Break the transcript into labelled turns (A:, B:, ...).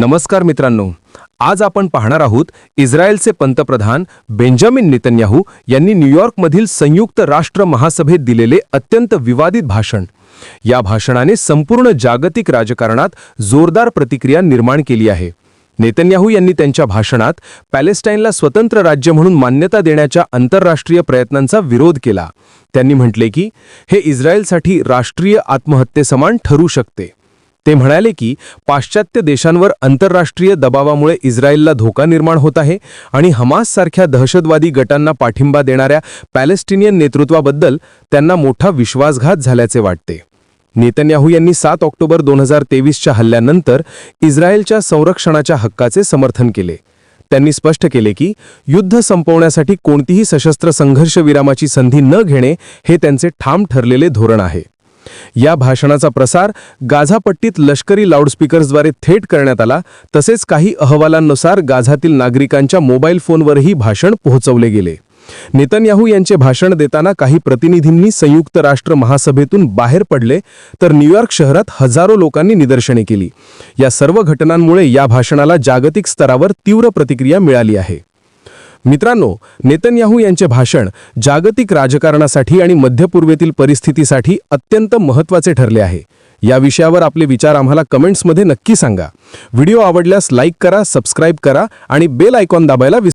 A: नमस्कार मित्रांनो. आज आपण पाहणार आहोत इस्रायलचे पंतप्रधान बेंजामिन नेतन्याहू यांनी न्यूयॉर्कमधील संयुक्त राष्ट्र महासभेत दिलेले अत्यंत विवादित भाषण. या भाषणाने संपूर्ण जागतिक राजकारणात जोरदार प्रतिक्रिया निर्माण केली आहे. नेतन्याहू यांनी त्यांच्या भाषणात पॅलेस्टाईनला स्वतंत्र राज्य म्हणून मान्यता देण्याच्या आंतरराष्ट्रीय प्रयत्नांचा विरोध केला. त्यांनी म्हटले की हे इस्रायलसाठी राष्ट्रीय आत्महत्येसमान ठरू शकते. ते म्हणाले की पाश्चात्य देशांवर आंतरराष्ट्रीय दबावामुळे इस्रायलला धोका निर्माण होत आहे आणि हमाससारख्या दहशतवादी गटांना पाठिंबा देणाऱ्या पॅलेस्टिनियन नेतृत्वाबद्दल त्यांना मोठा विश्वासघात झाल्याचे वाटते. नेतन्याहू यांनी सात ऑक्टोबर दोन हजार तेवीसच्या हल्ल्यानंतर इस्रायलच्या संरक्षणाच्या हक्काचे समर्थन केले. त्यांनी स्पष्ट केले की युद्ध संपवण्यासाठी कोणतीही सशस्त्र संघर्ष विरामाची संधी न घेणे हे त्यांचे ठाम ठरलेले धोरण आहे. या भाषणाचा प्रसार गाझापट्टीत लष्करी लाऊडस्पीकर्सद्वारे थेट करण्यात आला. तसेच काही अहवालांनुसार गाझातील नागरिकांच्या मोबाईल फोनवरही भाषण पोहोचवले गेले. नेतन्याहू यांचे भाषण देताना काही प्रतिनिधींनी संयुक्त राष्ट्र महासभेतून बाहेर पडले तर न्यूयॉर्क शहरात हजारो लोकांनी निदर्शने केली. या सर्व घटनांमुळे या भाषणाला जागतिक स्तरावर तीव्र प्रतिक्रिया मिळाली आहे. मित्रांनो नेतन्याहू यांचे भाषण जागतिक राजकारणासाठी आणि मध्य पूर्वेतील परिस्थितीसाठी अत्यंत महत्त्वाचे ठरले आहे. या विषयावर आपले विचार आम्हाला कमेंट्समध्ये नक्की सांगा. व्हिडिओ आवडल्यास लाईक करा सबस्क्राईब करा आणि बेल आयकॉन दाबायला